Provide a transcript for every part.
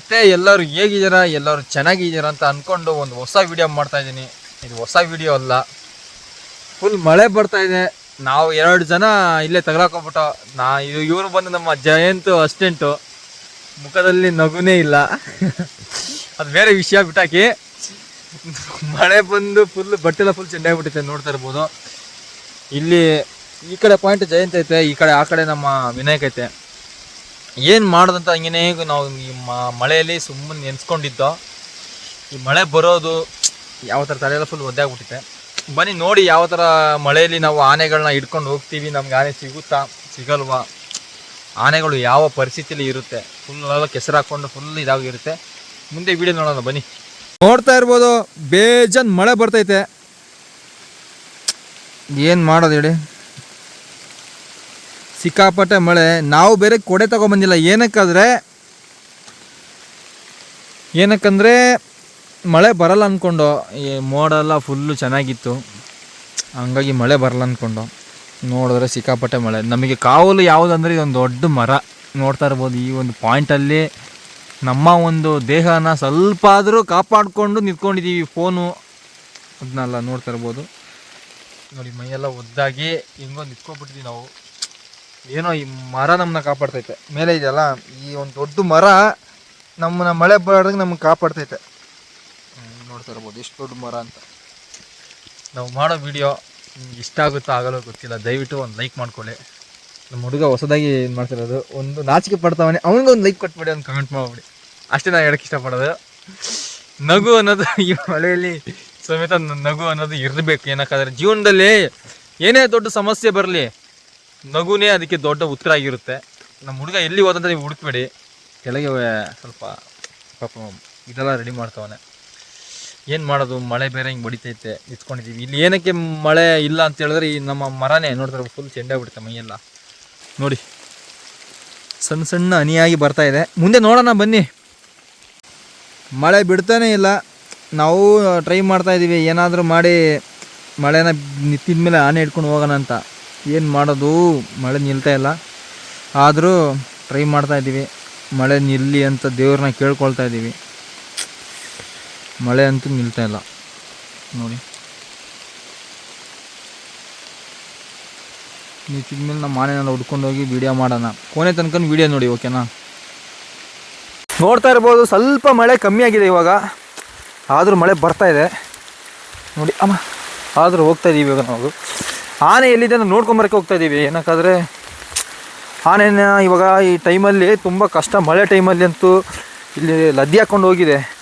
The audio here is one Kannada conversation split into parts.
ಮತ್ತೆ ಎಲ್ಲರೂ ಹೇಗಿದ್ದೀರಾ, ಎಲ್ಲರೂ ಚೆನ್ನಾಗಿದ್ದೀರಾ ಅಂತ ಅನ್ಕೊಂಡು ಒಂದು ಹೊಸ ವಿಡಿಯೋ ಮಾಡ್ತಾ ಇದ್ದೀನಿ. ಇದು ಹೊಸ ವಿಡಿಯೋ ಅಲ್ಲ. ಫುಲ್ ಮಳೆ ಬರ್ತಾ ಇದೆ. ನಾವು ಎರಡು ಜನ ಇಲ್ಲೇ ತಗಲಾಕೊಂಬಿಟ್ಟು, ನಾ ಇದು ಇವರು ಬಂದು ನಮ್ಮ ಜಯಂತ್ ಅಸ್ಟೆಂಟು ಮುಖದಲ್ಲಿ ನಗುನೇ ಇಲ್ಲ. ಅದು ಬೇರೆ ವಿಷಯ ಬಿಟ್ಟಾಕಿ, ಮಳೆ ಬಂದು ಫುಲ್ ಬಟ್ಟೆಲ್ಲ ಫುಲ್ ಚೆಂದಾಗ್ಬಿಟ್ಟೈತೆ ನೋಡ್ತಾ ಇರ್ಬೋದು. ಇಲ್ಲಿ ಈ ಕಡೆ ಪಾಯಿಂಟ್ ಜಯಂತ್ ಐತೆ, ಈ ಕಡೆ, ಆ ಕಡೆ ನಮ್ಮ ವಿನಾಯಕ್ ಐತೆ. ಏನು ಮಾಡೋದಂತ ಹಂಗೇನೇ ನಾವು ಈ ಮಳೆಯಲ್ಲಿ ಸುಮ್ಮನೆ ನೆನೆಸ್ಕೊಂಡಿದ್ದೋ, ಈ ಮಳೆ ಬರೋದು ಯಾವ ಥರ ತಲೆಯೆಲ್ಲ ಫುಲ್ ಒದ್ದಾಗ್ಬಿಟ್ಟಿದೆ ಬನ್ನಿ ನೋಡಿ ಯಾವ ಥರ ಮಳೆಯಲ್ಲಿ ನಾವು ಆನೆಗಳನ್ನ ಹಿಡ್ಕೊಂಡು ಹೋಗ್ತೀವಿ, ನಮ್ಗೆ ಆನೆ ಸಿಗುತ್ತಾ, ಸಿಗಲ್ವಾ? ಆನೆಗಳು ಯಾವ ಪರಿಸ್ಥಿತಿಲಿ ಇರುತ್ತೆ? ಫುಲ್ ಎಲ್ಲ ಕೆಸರು ಹಾಕ್ಕೊಂಡು ಫುಲ್ ಇದಾಗಿರುತ್ತೆ. ಮುಂದೆ ವಿಡಿಯೋ ನೋಡೋಣ, ಬನ್ನಿ. ನೋಡ್ತಾ ಇರ್ಬೋದು, ಬೇಜನ್ ಮಳೆ ಬರ್ತೈತೆ. ಏನು ಮಾಡೋದು ಹೇಳಿ? ಸಿಕ್ಕಾಪಟ್ಟೆ ಮಳೆ. ನಾವು ಬೇರೆ ಕೊಡೆ ತಗೊಂಬಂದಿಲ್ಲ. ಏನಕ್ಕಾದ್ರೆ, ಏನಕ್ಕಂದರೆ, ಮಳೆ ಬರಲ್ಲ ಅಂದ್ಕೊಂಡು ಈ ಮೋಡ ಎಲ್ಲ ಫುಲ್ಲು ಚೆನ್ನಾಗಿತ್ತು. ಹಂಗಾಗಿ ಮಳೆ ಬರಲ್ಲ ಅಂದ್ಕೊಂಡು ನೋಡಿದ್ರೆ ಸಿಕ್ಕಾಪಟ್ಟೆ ಮಳೆ. ನಮಗೆ ಕಾವಲು ಯಾವುದಂದ್ರೆ, ಇದೊಂದು ದೊಡ್ಡ ಮರ. ನೋಡ್ತಾ ಇರ್ಬೋದು, ಈ ಒಂದು ಪಾಯಿಂಟಲ್ಲಿ ನಮ್ಮ ಒಂದು ದೇಹನ ಸ್ವಲ್ಪ ಆದರೂ ಕಾಪಾಡಿಕೊಂಡು ನಿಂತ್ಕೊಂಡಿದ್ದೀವಿ ಫೋನು, ಅದನ್ನೆಲ್ಲ ನೋಡ್ತಾ ಇರ್ಬೋದು. ನೋಡಿ, ಮೈಯೆಲ್ಲ ಒದ್ದಾಗಿ ಹಿಂಗೋ ನಿಂತ್ಕೊಂಡ್ಬಿಟ್ಟಿದ್ದೀವಿ ನಾವು. ಏನೋ ಈ ಮರ ನಮ್ಮನ್ನ ಕಾಪಾಡ್ತೈತೆ. ಮೇಲೆ ಇದೆಯಲ್ಲ ಈ ಒಂದು ದೊಡ್ಡ ಮರ ನಮ್ಮನ್ನ ಮಳೆ ಬರೋದಾಗ ನಮ್ಗೆ ಕಾಪಾಡ್ತೈತೆ. ನೋಡ್ತಾ ಇರ್ಬೋದು ಎಷ್ಟು ದೊಡ್ಡ ಮರ ಅಂತ. ನಾವು ಮಾಡೋ ವಿಡಿಯೋ ನಿಮ್ಗೆ ಇಷ್ಟ ಆಗುತ್ತೋ ಆಗಲ್ಲೋ ಗೊತ್ತಿಲ್ಲ. ದಯವಿಟ್ಟು ಒಂದು ಲೈಕ್ ಮಾಡ್ಕೊಳ್ಳಿ. ನಮ್ಮ ಹುಡುಗ ಹೊಸದಾಗಿ ಏನು ಮಾಡ್ತಿರೋದು. ಒಂದು ನಾಚಿಕೆ ಪಡ್ತಾವನೆ ಅವನಿಗೆ ಒಂದು ಲೈಕ್ ಕೊಟ್ಬಿಡಿ ಒಂದು ಕಮೆಂಟ್ ಮಾಡ್ಬಿಡಿ. ಅಷ್ಟೇ ನಾನು ಹೇಳಕ್ಕೆ ಇಷ್ಟಪಡೋದು. ನಗು ಅನ್ನೋದು ಈ ಮಳೆಯಲ್ಲಿ ಸಮೇತ ನಗು ಅನ್ನೋದು ಇರಬೇಕು. ಏನಕ್ಕಾದ್ರೆ ಜೀವನದಲ್ಲಿ ಏನೇ ದೊಡ್ಡ ಸಮಸ್ಯೆ ಬರಲಿ ನಗುನೇ ಅದಕ್ಕೆ ದೊಡ್ಡ ಉತ್ತರ ಆಗಿರುತ್ತೆ. ನಮ್ಮ ಹುಡುಗ ಎಲ್ಲಿ ಹೋದಂತ ನೀವು ಹುಡುಕ್ಬೇಡಿ. ಕೆಳಗೆ ಸ್ವಲ್ಪ, ಪಾಪ, ಇದೆಲ್ಲ ರೆಡಿ ಮಾಡ್ತಾವನೆ. ಏನು ಮಾಡೋದು? ಮಳೆ ಬೇರೆ ಹಿಂಗೆ ಬಡಿತೈತೆ ನಿಂತ್ಕೊಂಡಿದ್ದೀವಿ ಇಲ್ಲಿ ಏನಕ್ಕೆ ಮಳೆ ಇಲ್ಲ ಅಂತ ಹೇಳಿದ್ರೆ ಈ ನಮ್ಮ ಮರನೇ ನೋಡ್ತಾರೆ ಫುಲ್ ಚೆಂಡಾಗ್ಬಿಡುತ್ತೆ ಮೈಯೆಲ್ಲ. ನೋಡಿ. ಸಣ್ಣ ಸಣ್ಣ ಹನಿಯಾಗಿ ಬರ್ತಾ ಇದೆ. ಮುಂದೆ ನೋಡೋಣ, ಬನ್ನಿ. ಮಳೆ ಬಿಡ್ತಾನೆ ಇಲ್ಲ. ನಾವು ಟ್ರೈ ಮಾಡ್ತಾ ಇದ್ದೀವಿ ಏನಾದರೂ ಮಾಡಿ ಮಳೆನ ನಿಂತಿದ ಮೇಲೆ ಆನೆ ಹಿಡ್ಕೊಂಡು ಹೋಗೋಣ ಅಂತ. ಏನು ಮಾಡೋದು? ಮಳೆ ನಿಲ್ತಾ ಇಲ್ಲ. ಆದರೂ ಟ್ರೈ ಮಾಡ್ತಾ ಇದ್ದೀವಿ. ಮಳೆ ನಿಲ್ಲಿ ಅಂತ ದೇವ್ರನ್ನ ಕೇಳ್ಕೊಳ್ತಾ ಇದ್ದೀವಿ. ಮಳೆ ಅಂತೂ ನಿಲ್ತಾ ಇಲ್ಲ. ನೋಡಿ. ನಿಂತಿದ್ಮೇಲೆ ನಮ್ಮ ಆನೆನೆಲ್ಲ ಹುಡ್ಕೊಂಡು ಹೋಗಿ ವಿಡಿಯೋ ಮಾಡೋಣ. ಕೊನೆ ತನಕ ವಿಡಿಯೋ ನೋಡಿ ಓಕೆನಾ ನೋಡ್ತಾ ಇರ್ಬೋದು, ಸ್ವಲ್ಪ ಮಳೆ ಕಮ್ಮಿ ಆಗಿದೆ ಇವಾಗ. ಆದರೂ ಮಳೆ ಬರ್ತಾ ಇದೆ. ನೋಡಿ, ಅಮ್ಮ. ಆದರೂ ಹೋಗ್ತಾ ಇದ್ದೀವಿ ಇವಾಗ ನಾವು. ಆನೆ ಎಲ್ಲಿದೆ ಅಂತ ನೋಡ್ಕೊಂಬರಕ್ಕೆ ಹೋಗ್ತಾ ಇದ್ದೀವಿ ಏನಕ್ಕಾದ್ರೆ, ಆನೆನ ಇವಾಗ ಈ ಟೈಮಲ್ಲಿ ತುಂಬ ಕಷ್ಟ. ಮಳೆ ಟೈಮಲ್ಲಿ ಅಂತೂ ಇಲ್ಲಿ ಲದ್ದಿ ಹಾಕ್ಕೊಂಡು ಹೋಗಿದೆ.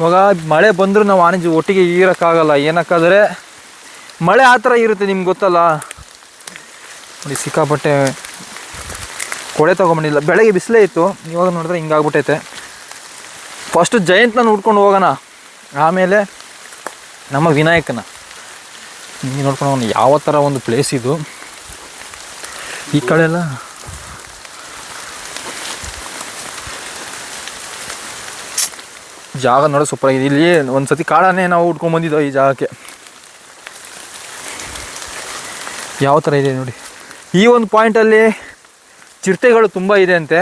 ಇವಾಗ ಮಳೆ ಬಂದರೂ ನಾವು ಆನೆ ಒಟ್ಟಿಗೆ ಈರೋಕ್ಕಾಗಲ್ಲ. ಏನಕ್ಕಾದ್ರೆ, ಮಳೆ ಆ ಥರ ಇರುತ್ತೆ ನಿಮ್ಗೆ ಗೊತ್ತಲ್ಲ? ನೋಡಿ, ಸಿಕ್ಕಾಪಟ್ಟೆ ಕೊಡೆ ತೊಗೊಂಬಂದಿಲ್ಲ. ಬೆಳಗ್ಗೆ ಬಿಸಿಲೇ ಇತ್ತು. ಇವಾಗ ನೋಡಿದ್ರೆ ಹಿಂಗಾಗ್ಬಿಟ್ಟೈತೆ. ಫಸ್ಟು ಜಯಂತ್ನ ನೋಡ್ಕೊಂಡು ಹೋಗೋಣ. ಆಮೇಲೆ ನಮ್ಮ ವಿನಾಯಕನ. ಹಿಂಗೆ ನೋಡ್ಕೊಂಡು ಅವನು ಯಾವ ಥರ ಒಂದು ಪ್ಲೇಸ್ ಇದು. ಈ ಕಡೆ ಎಲ್ಲ. ಜಾಗ ನೋಡೋ ಸೂಪರ್ ಆಗಿದೆ. ಇಲ್ಲಿ ಒಂದು ಸತಿ ನಾವು ಉಟ್ಕೊಂಡು ಬಂದಿದ್ದೋ ಈ ಜಾಗಕ್ಕೆ. ಯಾವ ಥರ ಇದೆ ನೋಡಿ. ಈ ಒಂದು ಪಾಯಿಂಟಲ್ಲಿ ಚಿರತೆಗಳು ತುಂಬ ಇದೆ ಅಂತೆ.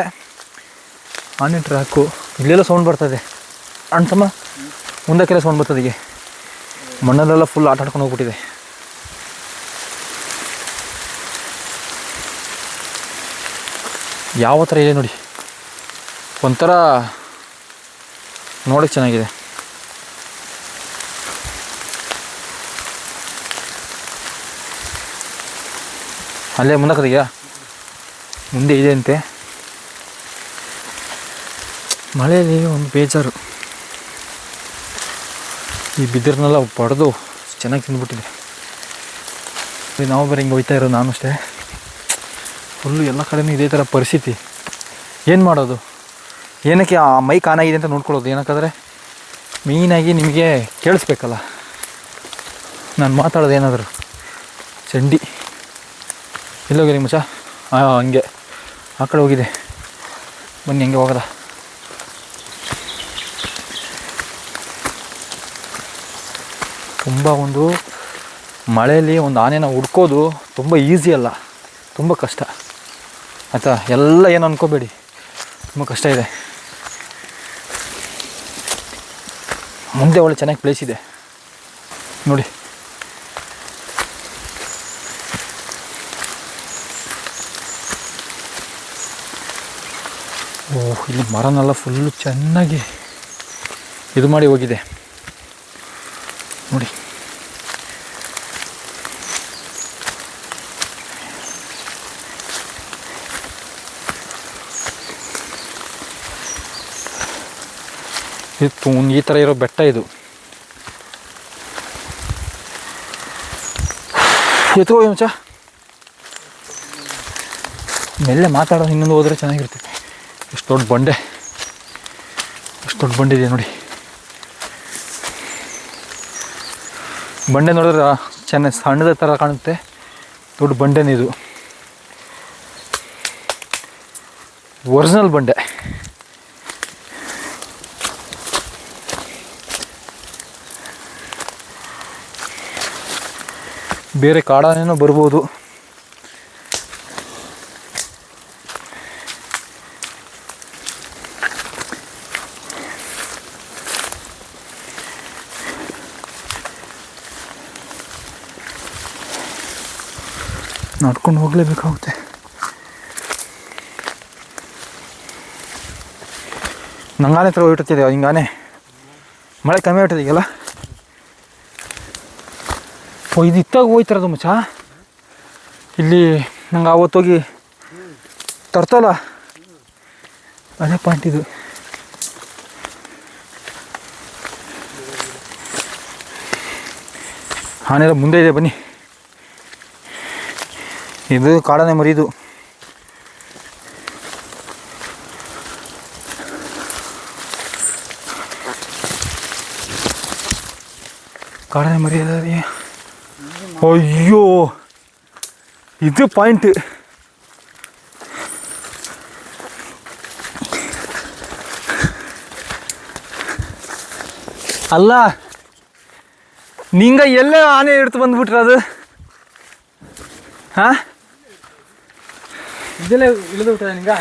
ಆನೆ ಟ್ರ್ಯಾಕು ಇಲ್ಲೆಲ್ಲ ಸೌಂಡ್ ಬರ್ತದೆ. ಅಣ್ತಮ್ಮ ಮುಂದಕ್ಕೆಲ್ಲ ಸೌಂಡ್ ಬರ್ತದೆ ಹೀಗೆ. ಮಣ್ಣಲ್ಲೆಲ್ಲ ಫುಲ್ ಆಟ ಆಡ್ಕೊಂಡು ಹೋಗ್ಬಿಟ್ಟಿದೆ. ಯಾವ ಥರ ಇದೆ ನೋಡಿ. ಒಂಥರ ನೋಡೋಕ್ಕೆ ಚೆನ್ನಾಗಿದೆ. ಅಲ್ಲೇ ಮುಂದಕ್ಕದೆಯಾ ಮುಂದೆ ಇದೆ ಅಂತೆ. ಮಳೆಯಲ್ಲಿ ಒಂದು ಬೇಜಾರು. ಈ ಬಿದಿರನ್ನೆಲ್ಲ ಪಡೆದು ಚೆನ್ನಾಗಿ ತಿಂದ್ಬಿಟ್ಟಿದೆ. ನಾವು ಬೇರೆ ಹಿಂಗೆ ಹೋಯ್ತಾ ಇರೋದು ನಾನು ಅಷ್ಟೇ. ಫುಲ್ಲು ಎಲ್ಲ ಕಡೆಯೂ ಇದೇ ಥರ ಪರಿಸ್ಥಿತಿ. ಏನು ಮಾಡೋದು? ಏನಕ್ಕೆ ಆ ಮೈಕ್ ಆನ್ ಆಗಿದೆ ಅಂತ ನೋಡ್ಕೊಳ್ಳೋದು? ಏನಕ್ಕಾದರೆ ಮೇಯ್ನಾಗಿ ನಿಮಗೆ ಕೇಳಿಸ್ಬೇಕಲ್ಲ. ನಾನು ಮಾತಾಡೋದು ಏನಾದರೂ? ಚಂಡಿ. ಎಲ್ಲೋಗಿದೆ ಮಚ್ಚ ಹಾಂ ಹಂಗೆ. ಆ ಕಡೆ ಹೋಗಿದೆ. ಬನ್ನಿ, ಹಂಗೆ ಹೋಗೋದ? ತುಂಬ ಒಂದು ಮಳೆಯಲ್ಲಿ ಒಂದು ಆನೆನ ಹುಡ್ಕೋದು ತುಂಬ ಈಸಿ ಅಲ್ಲ. ತುಂಬ ಕಷ್ಟ. ಅಥವಾ ಎಲ್ಲ ಏನು ಅಂದ್ಕೋಬೇಡಿ ತುಂಬ ಕಷ್ಟ ಇದೆ. ಮುಂದೆ ಒಳ್ಳೆ ಚೆನ್ನಾಗಿ ಪ್ಲೇಸ್ ಇದೆ. ನೋಡಿ. ಓಹ್, ಇಲ್ಲಿ ಮರನೆಲ್ಲ ಫುಲ್ಲು ಚೆನ್ನಾಗಿ ಇದು ಮಾಡಿ ಹೋಗಿದೆ. ನೋಡಿ. ಇದು ಈ ಥರ ಇರೋ ಬೆಟ್ಟ ಇದು. ಎತ್ಕೋ ಮಚ್ಚ ಮೆಲ್ಲೆ ಮಾತಾಡೋ ಇನ್ನೊಂದು ಹೋದರೆ ಚೆನ್ನಾಗಿರ್ತೈತೆ. ಎಷ್ಟು ದೊಡ್ಡ ಬಂಡೆ. ಎಷ್ಟು ದೊಡ್ಡ ಬಂಡೆ ಇದೆ ನೋಡಿ. ಬಂಡೆ ನೋಡಿದ್ರೆ ಚೆನ್ನಾಗಿ ಸಣ್ಣದ ಥರ ಕಾಣುತ್ತೆ. ದೊಡ್ಡ ಬಂಡೆನೇ ಇದು. ಒರಿಜಿನಲ್ ಬಂಡೆ. ಬೇರೆ ಕಾಡಾನೇನೋ ಬರ್ಬೋದು. ನಡ್ಕೊಂಡು ಹೋಗ್ಲೇಬೇಕಾಗುತ್ತೆ. ನಂಗಾನೆ ಹತ್ರ ಹೋಗಿಟ್ಟಿದೆ ಹಿಂಗಾನೆ. ಮಳೆ ಕಮ್ಮಿ ಓ ಇದು ಇತ್ತಾಗ ಹೋಯ್ತಿರೋದು ಮಚ್ಚ ಇಲ್ಲಿ ನಂಗೆ ಆವತ್ತೋಗಿ ತರ್ತಲ್ಲ ಅದೇ ಪಾಯಿಂಟ್ ಇದು ಆನೆಲ್ಲ ಮುಂದೆ ಇದೆ ಬನ್ನಿ ಇದು ಕಾಡನೆ ಮರಿದು ಕಾಡನೆ ಮರಿ ಅಯ್ಯೋ ಇದು ಪಾಯಿಂಟ್ ಅಲ್ಲ ನಿಂಗ ಎಲ್ಲ ಆನೆ ಹಿಡ್ತು ಬಂದ್ಬಿಟ್ರ ಅದು? ಹಾ? ಇದೆಲ್ಲ ಇಳಿದು ಬಿಟ್ಟ ನಿಂಗ?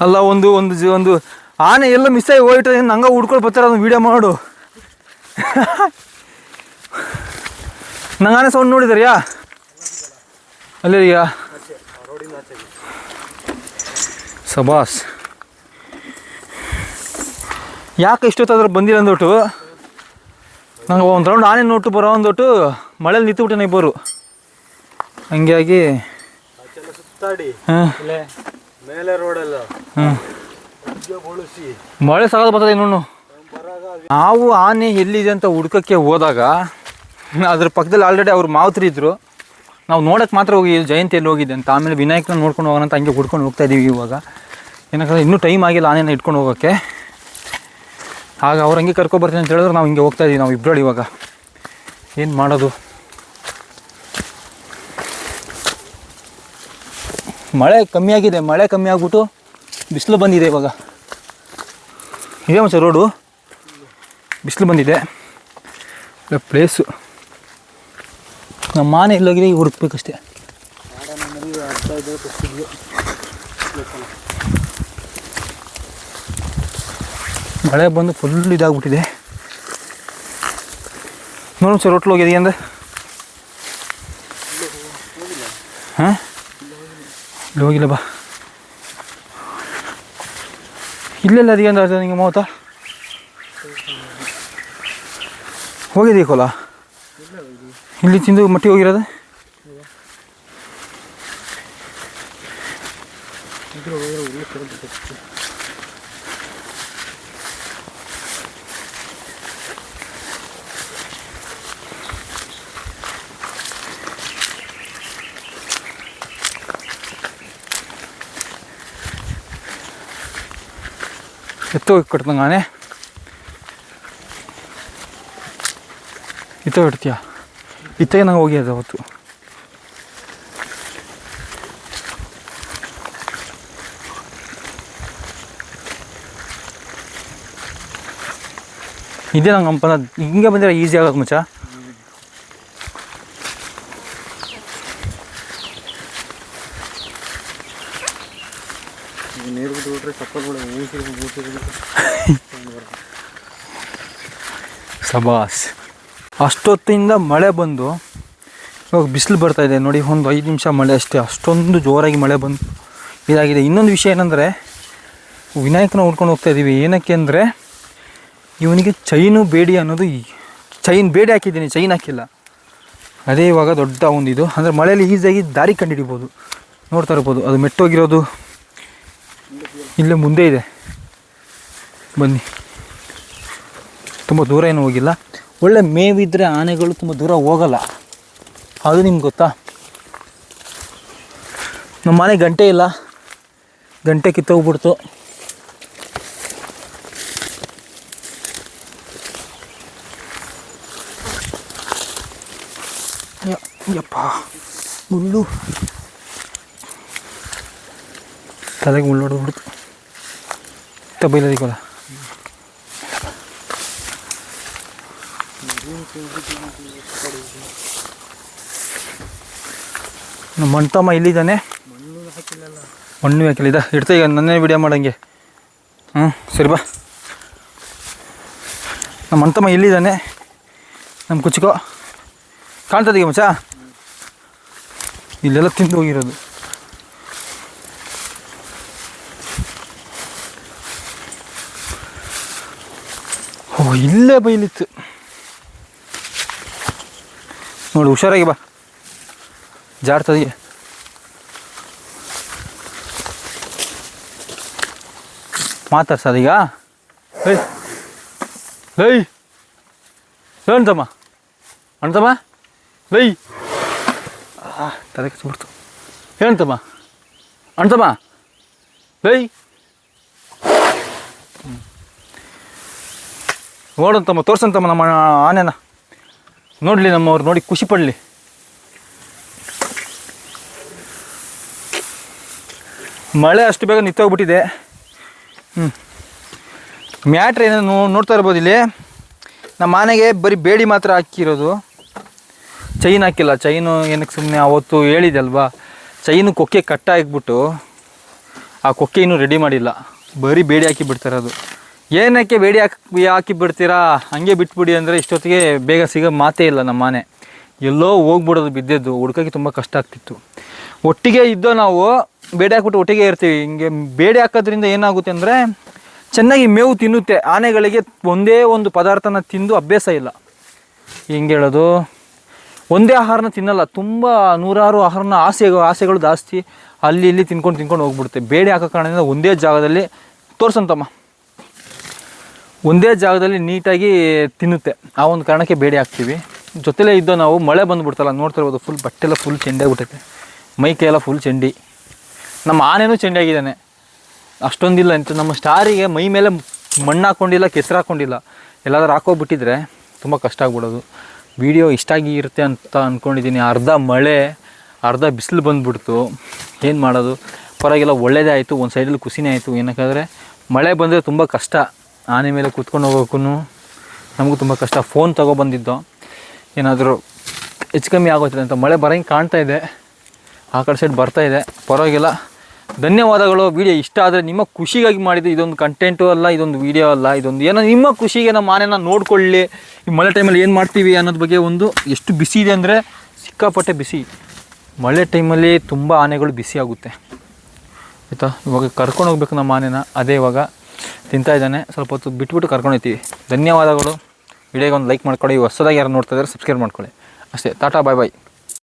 ಅಲ್ಲ ಒಂದು ಒಂದು ಜಿ- ಒಂದು ಆನೆ ಎಲ್ಲ ಮಿಸ್ ಆಗಿ ಹೋಗಿಟ್ಟು ನಂಗೆ ಹುಡ್ಕೊಂಡು ಬರ್ತಾರೆ ಅದನ್ನ ವಿಡಿಯೋ ಮಾಡು ನಂಗೆ ಆನೆ ಸೌಂಡ್ ನೋಡಿದಾರ್ಯಾ? ಅಲ್ಲಿದೆಯಾ? ಸಬಾಸ್. ಯಾಕೆ ಇಷ್ಟೊತ್ತಾದ್ರೂ ಬಂದಿಲ್ಲ ಅಂದ್ಬಿಟ್ಟು? ನಂಗೆ ಒಂದು ರೌಂಡ್ ಆನೆ ನೋಟು ಬರೋ ಅಂದ್ಬಿಟ್ಟು ಮಳೇಲಿ ನಿಂತುಬಿಟ್ಟೆ ಇಬ್ಬರು. ಹಂಗಾಗಿ ಹಾಂ. ಮೇಲೆ ರೋಡೆಲ್ಲ ಹಾಂ. ಮಳೆ ಸಾಗದ ಬರ್ತದೆ ನೋಡು ನಾವು ಆನೆ ಎಲ್ಲಿದೆ ಅಂತ ಹುಡ್ಕಕ್ಕೆ ಹೋದಾಗ ಅದ್ರ ಪಕ್ಕದಲ್ಲಿ ಆಲ್ರೆಡಿ ಅವ್ರು ಮಾವತ್ರಿ ಇದ್ರು. ನಾವು ನೋಡಕ್ಕೆ ಮಾತ್ರ ಹೋಗಿ ಜಯಂತಿ ಎಲ್ಲಿ ಹೋಗಿದೆ ಅಂತ. ಆಮೇಲೆ ವಿನಾಯಕನ ನೋಡ್ಕೊಂಡು ಹೋಗೋಣ ಅಂತ ಹಂಗೆ ಹುಡ್ಕೊಂಡು ಹೋಗ್ತಾ ಇದೀವಿ ಇವಾಗ. ಏನಕ್ಕೆ ಇನ್ನೂ ಟೈಮ್ ಆಗಿಲ್ಲ ಆನೆನ ಇಟ್ಕೊಂಡು ಹೋಗೋಕ್ಕೆ ಆಗ ಅವ್ರು ಹಂಗೆ ಕರ್ಕೊಬರ್ತೀನಿ ಅಂತ ಹೇಳಿದ್ರೆ ನಾವು ಹಿಂಗೆ ಹೋಗ್ತಾ ಇದೀವಿ ನಾವು ಇಬ್ಬರು ಇವಾಗ. ಏನು ಮಾಡೋದು? ಮಳೆ ಕಮ್ಮಿ ಆಗಿದೆ, ಮಳೆ ಕಮ್ಮಿ ಆಗ್ಬಿಟ್ಟು ಬಿಸಿಲು ಬಂದಿದೆ ಇವಾಗ. ಇದೆ ಮಚ್ಚ ರೋಡು ಬಿಸಿಲು ಬಂದಿದೆ. ಪ್ಲೇಸು ನಮ್ಮ ಮಾನೆ ಇಲ್ಲೋಗಿದೆ ಈಗ ಹುಡುಕ್ಬೇಕಷ್ಟೇ. ಮಳೆ ಬಂದು ಫುಲ್ ಇದಾಗ್ಬಿಟ್ಟಿದೆ. ನೋಡೋಣ ಸರ್, ಹೋಟ್ಲು ಹೋಗಿದೆ ಅಂದ್ರೆ? ಹಾಂ? ಇಲ್ಲಿ ಹೋಗಿಲ್ಲ ಬಾ. ಇಲ್ಲೆಲ್ಲ ಅದಕ್ಕೆ ಅಂದ್ರೆ ಅರ್ಥ ನಿಮಗೆ ಮಾವತ ಹೋಗಿದೆ ಕೋಲ? ಇಲ್ಲಿ ತಿಂದು ಮಟ್ಟಿ ಹೋಗಿರೋದು? ಎತ್ತ ಹೋಗಿ ಕೊಡ್ತಂಗಾನೆ ಇತ್ತ ಇಡ್ತೀಯ? ಇತ್ತಗೆ ನಂಗೆ ಹೋಗಿ ಅದು ಅವತ್ತು ಇದೇ ನಂಗೆ ಅಂಪನ ಹಿಂಗೆ ಬಂದಿರ ಈಸಿ ಆಗೋದು ಮುಚ್ಚ ನೀರು ಬಿಟ್ಟು ಚಪ್ಪಲ್ಗಳು ಚಪ್ಪಲ್ ಅಷ್ಟೊತ್ತಿಂದ ಮಳೆ ಬಂದು, ಇವಾಗ ಬಿಸಿಲು ಬರ್ತಾ ಇದೆ ನೋಡಿ, ಒಂದು ಐದು ನಿಮಿಷ ಮಳೆ ಅಷ್ಟೇ, ಅಷ್ಟೊಂದು ಜೋರಾಗಿ ಮಳೆ ಬಂದು ಇದಾಗಿದೆ. ಇನ್ನೊಂದು ವಿಷಯ ಏನಂದರೆ, ವಿನಾಯಕನ ಹುಡ್ಕೊಂಡು ಹೋಗ್ತಾ ಇದ್ದೀವಿ ಏನಕ್ಕೆ ಅಂದರೆ, ಇವನಿಗೆ ಚೈನು ಬೇಡಿ ಅನ್ನೋದು ಚೈನ್ ಬೇಡಿ ಹಾಕಿದ್ದೀನಿ, ಚೈನ್ ಹಾಕಿಲ್ಲ. ಅದೇ ಇವಾಗ ದೊಡ್ಡ ಒಂದು ಇದು ಅಂದರೆ ಮಳೆಯಲ್ಲಿ ಈಸಿಯಾಗಿ ದಾರಿ ಕಂಡುಹಿಡಿಬೋದು ನೋಡ್ತಾ ಇರ್ಬೋದು. ಅದು ಮೆಟ್ಟೋಗಿರೋದು ಇಲ್ಲೇ ಮುಂದೆ ಇದೆ. ಬನ್ನಿ. ತುಂಬ ದೂರ ಏನು ಹೋಗಿಲ್ಲ. ಒಳ್ಳೆ ಮೇವಿದ್ದರೆ ಆನೆಗಳು ತುಂಬ ದೂರ ಹೋಗಲ್ಲ. ಅದು ನಿಮ್ಗೆ ಗೊತ್ತಾ? ನಮ್ಮ ಮನೆ ಗಂಟೆ ಇಲ್ಲ. ಗಂಟೆ ಕಿತ್ತೋಗ್ಬಿಡ್ತು. ಯಪ್ಪ. ಮುಳ್ಳು. ತಲೆಗೆ ಮುಳ್ಳು ಹೊಡೆದ್ಬಿಡ್ತು. ತಬೈಲದಿಗೋಲ್ಲ ನಮ್ಮ ತಮ್ಮ ಇಲ್ಲಿದ್ದಾನೆ? ಮಣ್ಣು ಹಾಕಿಲ್ಲ ಇದ ಇಡ್ತಾ ಈಗ ನನ್ನೇ ವಿಡಿಯೋ ಮಾಡಂಗೆ. ಹ್ಞೂ ಸರಿ ಬಾ. ನಮ್ಮ ಮಣ್ತಮ್ಮ ಇಲ್ಲಿದ್ದಾನೆ. ನಮ್ಮ ಕುಚ್ಕೋ. ಕಾಣ್ತದೀಗ ಮಚ್ಚ? ಇಲ್ಲೆಲ್ಲ ತಿಂದು ಹೋಗಿರೋದು. ಓ, ಇಲ್ಲೇ ಬೈಲಿತ್ತು. ನೋಡು, ಹುಷಾರಾಗಿ ಬಾ. ಜಾಡ್ತದೆ ಮಾತಾಡ್ಸೋದೀಗ ಏಯ್. ಲೈ ಏನಂತಮ್ಮ ಅಣ್ತಮ್ಮ ಲೈ ತಲೆ ಕಚ್ಬಿಡ್ತು ಏನಂತಮ್ಮ ಅಣ್ತಮ್ಮ ಹ್ಞೂ ನೋಡಂತಮ್ಮ ತೋರ್ಸಂತಮ್ಮ ನಮ್ಮ ಆನೆನ. ನೋಡಲಿ ನಮ್ಮವ್ರು, ನೋಡಿ ಖುಷಿ ಪಡಲಿ. ಮಳೆ ಅಷ್ಟು ಬೇಗ ನಿಂತೋಗ್ಬಿಟ್ಟಿದೆ. ಹ್ಞೂ ಮ್ಯಾಟ್ರ್ ಏನೋ ನೋಡ್ತಾ ಇರ್ಬೋದು ಇಲ್ಲಿ. ನಮ್ಮ ಮನೆಗೆ ಬರೀ ಬೇಡಿ ಮಾತ್ರ ಹಾಕಿರೋದು. ಚೈನ್ ಹಾಕಿಲ್ಲ, ಚೈನು ಏನಕ್ಕೆ ಸುಮ್ಮನೆ ಅವತ್ತು ಹೇಳಿದೆ ಅಲ್ವಾ? ಚೈನು ಕೊಕ್ಕೆ ಕಟ್ಟ ಹಾಕ್ಬಿಟ್ಟು ಆ ಕೊಕ್ಕೆ ಇನ್ನೂ ರೆಡಿ ಮಾಡಿಲ್ಲ. ಬರೀ ಬೇಡಿ ಹಾಕಿ ಬಿಡ್ತಾರೆ ಅದು ಏನಕ್ಕೆ ಬೇಡಿ ಹಾಕಿ ಹಾಕಿ ಬಿಡ್ತೀರಾ? ಹಂಗೆ ಬಿಟ್ಬಿಡಿ ಅಂದರೆ ಇಷ್ಟೊತ್ತಿಗೆ ಬೇಗ ಸಿಗೋ ಮಾತೇ ಇಲ್ಲ ನಮ್ಮ ಮನೆ. ಎಲ್ಲೋ ಹೋಗ್ಬಿಡೋದು ಬಿದ್ದದ್ದು. ಹುಡ್ಕೋಕ್ಕೆ ತುಂಬ ಕಷ್ಟ ಆಗ್ತಿತ್ತು. ಒಟ್ಟಿಗೆ ಇದ್ದೋ ನಾವು ಬೇಡಿ ಹಾಕ್ಬಿಟ್ಟು ಒಟ್ಟಿಗೆ ಇರ್ತೀವಿ. ಹಿಂಗೆ ಬೇಡಿ ಹಾಕೋದ್ರಿಂದ ಏನಾಗುತ್ತೆ ಅಂದರೆ ಚೆನ್ನಾಗಿ ಮೇವು ತಿನ್ನುತ್ತೆ. ಆನೆಗಳಿಗೆ ಒಂದೇ ಒಂದು ಪದಾರ್ಥನ ತಿಂದು ಅಭ್ಯಾಸ ಇಲ್ಲ. ಹೆಂಗೆ ಹೇಳೋದು? ಒಂದೇ ಆಹಾರನ ತಿನ್ನಲ್ಲ. ತುಂಬ ನೂರಾರು ಆಹಾರನ ಆಸೆ ಆಸೆಗಳು ಜಾಸ್ತಿ ಅಲ್ಲಿ ಇಲ್ಲಿ ತಿನ್ಕೊಂಡು ತಿನ್ಕೊಂಡು ಹೋಗ್ಬಿಡುತ್ತೆ. ಬೇಡಿ ಹಾಕೋ ಕಾರಣದಿಂದ ಒಂದೇ ಜಾಗದಲ್ಲಿ ತೋರ್ಸಂತಮ್ಮ ಒಂದೇ ಜಾಗದಲ್ಲಿ ನೀಟಾಗಿ ತಿನ್ನುತ್ತೆ. ಆ ಒಂದು ಕಾರಣಕ್ಕೆ ಬೇಡಿ ಹಾಕ್ತೀವಿ. ಜೊತೆಲೇ ಇದ್ದೋ ನಾವು ಮಳೆ ಬಂದುಬಿಡ್ತಲ್ಲ ನೋಡ್ತಾ ಇರ್ಬೋದು ಫುಲ್ ಬಟ್ಟೆಲ್ಲ ಫುಲ್ ಚೆಂಡಿ ಆಗ್ಬಿಟ್ಟೈತೆ. ಮೈ ಕೈಯೆಲ್ಲ ಫುಲ್ ಚೆಂಡಿ. ನಮ್ಮ ಆನೆನೂ ಚೆಂಡಿ ಆಗಿದ್ದಾನೆ. ಅಷ್ಟೊಂದಿಲ್ಲ ಅಂತ ನಮ್ಮ ಸ್ಟಾರಿಗೆ ಮೈ ಮೇಲೆ ಮಣ್ಣು ಹಾಕ್ಕೊಂಡಿಲ್ಲ ಕೆಸರು ಹಾಕ್ಕೊಂಡಿಲ್ಲ ಎಲ್ಲಾದ್ರೂ ಹಾಕೋಬಿಟ್ಟಿದ್ರೆ ತುಂಬ ಕಷ್ಟ ಆಗ್ಬಿಡೋದು. ವಿಡಿಯೋ ಇಷ್ಟ ಆಗಿರುತ್ತೆ ಅಂತ ಅಂದ್ಕೊಂಡಿದ್ದೀನಿ ಅರ್ಧ ಮಳೆ, ಅರ್ಧ ಬಿಸಿಲು ಬಂದುಬಿಡ್ತು. ಏನು ಮಾಡೋದು? ಪರವಾಗಿಲ್ಲ ಒಳ್ಳೆಯದೇ ಆಯಿತು. ಒಂದು ಸೈಡಲ್ಲಿ ಖುಷಿನೇ ಆಯಿತು. ಏನಕ್ಕಾದರೆ ಮಳೆ ಬಂದರೆ ತುಂಬ ಕಷ್ಟ. ಆನೆ ಮೇಲೆ ಕೂತ್ಕೊಂಡು ಹೋಗೋಕ್ಕೂ ನಮಗೂ ತುಂಬ ಕಷ್ಟ. ಫೋನ್ ತೊಗೊಬಂದಿದ್ದು ಏನಾದರೂ ಹೆಚ್ಚು ಕಮ್ಮಿ ಆಗೋತಿದೆ ಅಂತ. ಮಳೆ ಬರೋಂಗೆ ಕಾಣ್ತಾ ಇದೆ. ಆ ಕಡೆ ಸೈಡ್ ಬರ್ತಾ ಇದೆ. ಪರವಾಗಿಲ್ಲ. ಧನ್ಯವಾದಗಳು. ವಿಡಿಯೋ ಇಷ್ಟ ಆದರೆ ನಿಮ್ಮ ಖುಷಿಗಾಗಿ ಮಾಡಿದ್ದು ಇದೊಂದು ಕಂಟೆಂಟು ಅಲ್ಲ, ಇದೊಂದು ವಿಡಿಯೋ ಅಲ್ಲ, ಇದೊಂದು ಏನೋ ನಿಮ್ಮ ಖುಷಿಗೆ ನಮ್ಮ ಆನೆನ ನೋಡ್ಕೊಳ್ಳಿ. ಈ ಮಳೆ ಟೈಮಲ್ಲಿ ಏನು ಮಾಡ್ತೀವಿ ಅನ್ನೋದ್ರ ಬಗ್ಗೆ ಒಂದು ಎಷ್ಟು ಬಿಸಿ ಇದೆ ಅಂದರೆ ಸಿಕ್ಕಾಪಟ್ಟೆ ಬಿಸಿ ಮಳೆ ಟೈಮಲ್ಲಿ ತುಂಬ ಆನೆಗಳು ಬಿಸಿ ಆಗುತ್ತೆ. ಆಯಿತಾ? ಇವಾಗ ಕರ್ಕೊಂಡು ಹೋಗ್ಬೇಕು ನಮ್ಮ ಆನೆನ. ಅದೇ ಇವಾಗ ತಿಂತಾ ಇದ್ದಾನೆ. ಸ್ವಲ್ಪ ಹೊತ್ತು ಬಿಟ್ಬಿಟ್ಟು ಕರ್ಕೊಂಡೋಗ್ತೀವಿ ಧನ್ಯವಾದಗಳು. ವಿಡಿಯೋಗೆ ಒಂದು ಲೈಕ್ ಮಾಡ್ಕೊಳ್ಳಿ. ಹೊಸದಾಗಿ ಯಾರು ನೋಡ್ತಾ ಇದ್ದಾರೆ ಸಬ್ಸ್ಕ್ರೈಬ್ ಮಾಡ್ಕೊಳ್ಳಿ. ಅಷ್ಟೇ. ಟಾಟಾ, ಬಾಯ್ ಬಾಯ್.